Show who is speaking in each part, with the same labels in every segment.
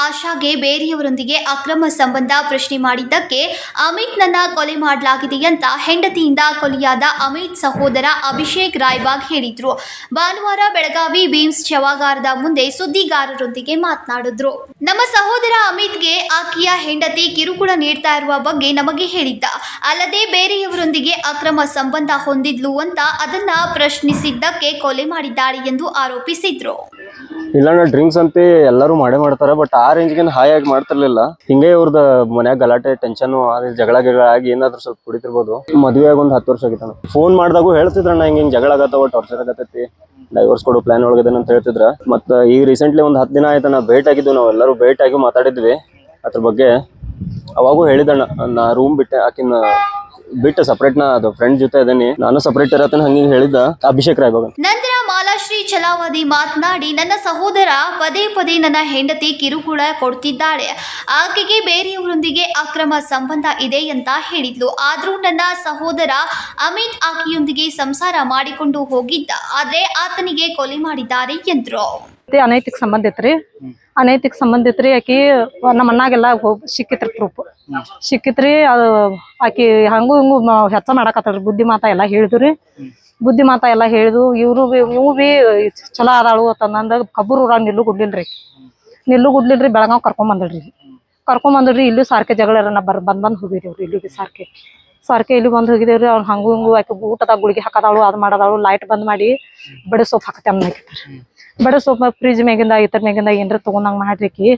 Speaker 1: ಆಶಾಗೆ ಬೇರೆಯವರೊಂದಿಗೆ ಅಕ್ರಮ ಸಂಬಂಧ ಪ್ರಶ್ನೆ ಮಾಡಿದ್ದಕ್ಕೆ ಅಮಿತ್ ನನ್ನ ಕೊಲೆ ಮಾಡಲಾಗಿದೆ ಅಂತ ಹೆಂಡತಿಯಿಂದ ಕೊಲೆಯಾದ ಅಮಿತ್ ಸಹೋದರ ಅಭಿಷೇಕ್ ರಾಯ್ಬಾಗ್ ಹೇಳಿದ್ರು. ಭಾನುವಾರ ಬೆಳಗಾವಿ ಬೀಮ್ಸ್ ಶವಾಗಾರದ ಮುಂದೆ ಸುದ್ದಿಗಾರರೊಂದಿಗೆ ಮಾತನಾಡಿದ್ರು. ನಮ್ಮ ಸಹೋದರ ಅಮಿತ್ಗೆ ಆಕೆಯ ಹೆಂಡತಿ ಕಿರುಕುಳ ನೀಡ್ತಾ ಇರುವ ಬಗ್ಗೆ ನಮಗೆ ಹೇಳಿದ್ದ. ಅಲ್ಲದೆ ಬೇರೆಯವರೊಂದಿಗೆ ಅಕ್ರಮ ಸಂಬಂಧ ಹೊಂದಿದ್ಲು ಅಂತ ಅದನ್ನ ಪ್ರಶ್ನಿಸಿದ್ದಕ್ಕೆ ಕೊಲೆ ಮಾಡಿದ್ದಾಳೆ ಎಂದು ಆರೋಪಿಸಿದ್ರು.
Speaker 2: ಇಲ್ಲ, ನಾ ಡ್ರಿಂಕ್ಸ್ ಅಂತ ಎಲ್ಲರೂ ಮಾಡೇ ಮಾಡ್ತಾರೆ ಬಟ್ ಆ ರೇಂಜ್ಗೆ ಹಾಯಾಗಿ ಮಾಡ್ತಿರ್ಲಿಲ್ಲ. ಹಿಂಗೆ ಇವ್ರದ ಮನ್ಯಾಗ ಗಲಾಟೆ ಟೆನ್ಷನ್ ಜಗಳ ಗಿಗಳ ಆಗಿ ಏನಾದ್ರು ಸ್ವಲ್ಪ ಕುಡಿತಿರ್ಬೋದು. ಮದುವೆ ಆಗಿ ಒಂದು ಹತ್ತು ವರ್ಷ ಆಗಿತ್ತು ಫೋನ್ ಮಾಡಿದಾಗೂ ಹೇಳ್ತಿದ್ರಣ್ಣ ಹಿಂಗೆ ಹಿಂಗೆ ಜಗಳ ಆಗತ್ತವ ಟಾರ್ಚರ್ ಆಗತ್ತೈತಿ ಡೈವರ್ಸ್ ಕೊಡೋ ಪ್ಲಾನ್ ಒಳಗದೇನ ಅಂತ ಹೇಳ್ತಿದ್ರ. ಮತ್ತು ಈಗ ರೀಸೆಂಟ್ಲಿ ಒಂದು ಹತ್ತು ದಿನ ಆಯ್ತು ನಾ ಭೇಟ್ ಆಗಿದ್ವಿ ನಾವು ಎಲ್ಲರೂ, ಭೇಟ್ ಆಗಿ ಮಾತಾಡಿದ್ವಿ. ಅದ್ರ ಬಗ್ಗೆ ಅವಾಗೂ ಹೇಳಿದಣ್ಣ ನಾ ರೂಮ್ ಬಿಟ್ಟೆ ಆಕಿನ ಬಿಟ್ಟು ಸಪ್ರೇಟ್ ನಾ, ಅದು ಫ್ರೆಂಡ್ ಜೊತೆ ಇದೇನಿ. ನಾನು ಸಪ್ರೇಟ್ ಇರತ್ತೇನೆ ಹಂಗೆ ಹೇಳಿದ್ದ. ಅಭಿಷೇಕ್ ರಾಯ್
Speaker 1: ನಂತರ ಮಾಲಾಶ್ರೀ ಛಲಾವದಿ ಮಾತನಾಡಿ, ನನ್ನ ಸಹೋದರ ಪದೇ ಪದೇ ನನ್ನ ಹೆಂಡತಿ ಕಿರುಕುಳ ಕೊಡ್ತಿದ್ದಾಳೆ ಆಕೆಗೆ ಬೇರೆಯವರೊಂದಿಗೆ ಅಕ್ರಮ ಸಂಬಂಧ ಇದೆ ಅಂತ ಹೇಳಿದ್ಲು. ಆದರೂ ನನ್ನ ಸಹೋದರ ಅಮಿತ್ ಆಕೆಯೊಂದಿಗೆ ಸಂಸಾರ ಮಾಡಿಕೊಂಡು ಹೋಗಿದ್ದ. ಆದ್ರೆ ಆತನಿಗೆ ಕೊಲೆ ಮಾಡಿದ್ದಾರೆ ಎಂದ್ರು.
Speaker 3: ಅನೈತಿಕ ಸಂಬಂಧ ಇತ್ರಿ ಅನೈತಿಕ ಸಂಬಂಧ ಇತ್ರಿ ಆಕಿ ನಮ್ಮ ಅಣ್ಣಾಗೆಲ್ಲ ಸಿಕ್ಕಿತ್ರಿ ಪ್ರೂಫ್ ಸಿಕ್ಕಿತ್ರಿ, ಅದು ಆಕಿ ಹಂಗೂ ಹಿಂಗೂ ಹೆಚ್ಚ ಮಾಡಾಕತ್ತಾಳ್ರಿ. ಬುದ್ಧಿ ಮಾತಾ ಎಲ್ಲ ಹೇಳಿದ್ರಿ ಬುದ್ಧಿ ಮಾತಾ ಎಲ್ಲ ಹೇಳಿದು ಇವ್ರು ಇವು ಬಿ ಚಲೋ ಅದಾಳು ಅಂತಂದ ಕಬ್ಬೂರ್ ಊರಾಗ ನಿಲ್ಲು ಗುಡ್ಲಿಲ್ರಿ ನಿಲ್ಲು ಗುಡ್ಲಿಲ್ರಿ ಬೆಳಗಾವ್ ಕರ್ಕೊಂಡ್ ಬಂದಳ್ರಿ ಕರ್ಕೊಂಡ್ ಬಂದಳ್ರಿ ಇಲ್ಲೂ ಸಾರ್ಕೆ ಜಗಳ ನಾ ಬರ್ ಬಂದ್ ಬಂದ್ ಹೋಗಿದೇವ್ರಿ ಇಲ್ಲಿಗೆ ಸಾರ್ಕೆ. ಸಾರ್ಕೆ ಇಲ್ಲಿ ಬಂದ್ ಹೋಗಿದೇವ್ರಿ ಅವ್ರು ಹಂಗು ಹಿಂಗು ಆಕೆ ಊಟದಾಗ ಗುಳಿಗೆ ಹಾಕದಾಳು, ಅದು ಮಾಡದಾಳು ಲೈಟ್ ಬಂದ್ ಮಾಡಿ ಬಡ ಸೋಪ್ ಹಾಕತ್ತೆ ಬಡ ಸೋಪ್ ಫ್ರಿಜ್ ಮ್ಯಾಗಿಂದ ಇತರ ಮ್ಯಾಗಿಂದ ಏನ್ರ ತಗೊಂಡಂಗ ಮಾಡ್ರಿಕಿ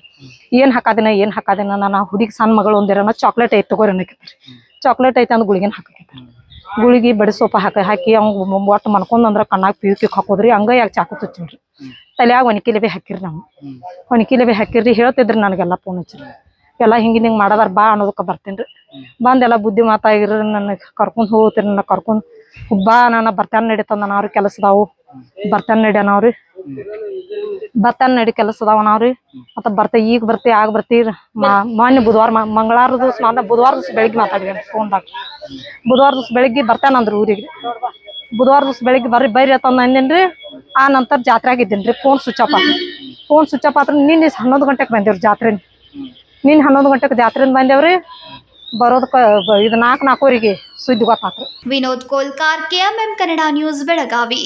Speaker 3: ಏನ್ ಹಾಕಾದಿನ ಏನ್ ಹಾಕಾದಿನ, ನಾನು ಹುಡುಗಿ ಸಣ್ಣ ಮಗಳು ಒಂದಿರೋ ಚಾಕ್ಲೇಟ್ ಐತ್ ತಗೋರಿ ಅನ್ನಕತ್ರಿ ಚಾಕ್ಲೇಟ್ ಐತೆ ಅಂದ್ ಗುಳಿಗೆನ ಹಾಕಕತ್ರಿ ಗುಳಿಗಿ ಬಡಿಸೋಪ ಹಾಕಿ ಹಾಕಿ ಅವ್ನು ಒಟ್ಟು ಮನ್ಕೊಂಡ್ ಅಂದ್ರೆ ಕಣ್ಣಾಗ ಪಿಯುಕಿಕ್ ಹಾಕೋದ್ರಿ, ಹಂಗ ಯಾಕೆ ಚಾಕು ಚುಚ್ಚಿನ್ರಿ. ತಲೆಯಾಗ ಒಣಕಿಲೆ ಬಿ ಹಾಕಿರಿ ನಾವು. ಒಣಕಿಲೆ ಬಿ ಹಾಕಿರ್ರಿ ಹೇಳ್ತಿದ್ರಿ ನನಗೆಲ್ಲ ಫೋನ್ ಹಚ್ಚಿರಿ. ಎಲ್ಲ ಹಿಂಗಿನ ಹಿಂಗೆ ಮಾಡದಾರ ಬಾ ಅನ್ನೋದಕ್ಕೆ ಬರ್ತೀನಿ ಬಂದೆಲ್ಲ ಬುದ್ಧಿ ಮಾತಾಗಿರಿ ನನ್ನ ಕರ್ಕೊಂಡು ಹೋಗ್ತೀರಿ, ನನ್ನ ಕರ್ಕೊಂಡು ಬಾ, ನಾನು ಬರ್ತಾನೆ ನಡೀತಂದ ನಾವ್ರಿ ಕೆಲಸದಾವು. ಬರ್ತಾನೆ ನಡ್ಯಾನವ್ರಿ ಬರ್ತಾನೆ ನಡಿ ಕೆಲಸ ಅದಾವ ನಾವ್ರಿ. ಮತ್ತ ಬರ್ತೆ, ಈಗ ಬರ್ತಿ, ಆಗ ಬರ್ತೀರಿ. ಮೊನ್ನೆ ಬುಧವಾರ ಮಂಗಳವಾರ ದಿವಸ ಬುಧವಾರ ದಿವಸ ಬೆಳಿಗ್ಗೆ ಮಾತಾಡಿದ್ವಿ ಫೋನ್ದಾಗ ಬುಧವಾರ ದಿವಸ ಬೆಳಿಗ್ಗೆ ಬರ್ತಾನಂದ್ರ ಊರಿಗೆ. ಬುಧವಾರ ದಿವಸ ಬೆಳಿಗ್ಗೆ ಬರ್ರಿ, ಬೈರಿ ಅಂತ ಅಂದೇನ್ರಿ. ಆ ನಂತರ ಜಾತ್ರೆಗೆ ಇದ್ದೀನ್ರಿ phone switch off phone switch off ಆತ್ರ, ನಿನ್ನೆ ಹನ್ನೊಂದು ಗಂಟೆಗೆ ಬಂದೇವ್ರಿ ಜಾತ್ರೆ. ನಿನ್ನೆ ಹನ್ನೊಂದು ಗಂಟೆಗೆ ಜಾತ್ರೆಯಿಂದ ಬಂದೇವ್ರಿ. ಬರೋದಕ್ಕೆ ಇದು ನಾಲ್ಕು ನಾಲ್ಕೂವರೆಗೆ ಸುದ್ದಿ ಗೊತ್ತಾತ್ರಿ
Speaker 1: ವಿನೋದ್ ಕೋಲ್ಕಾರ್ ಕೆಎಂಎಂ ಕನ್ನಡ ನ್ಯೂಸ್ ಬೆಳಗಾವಿ.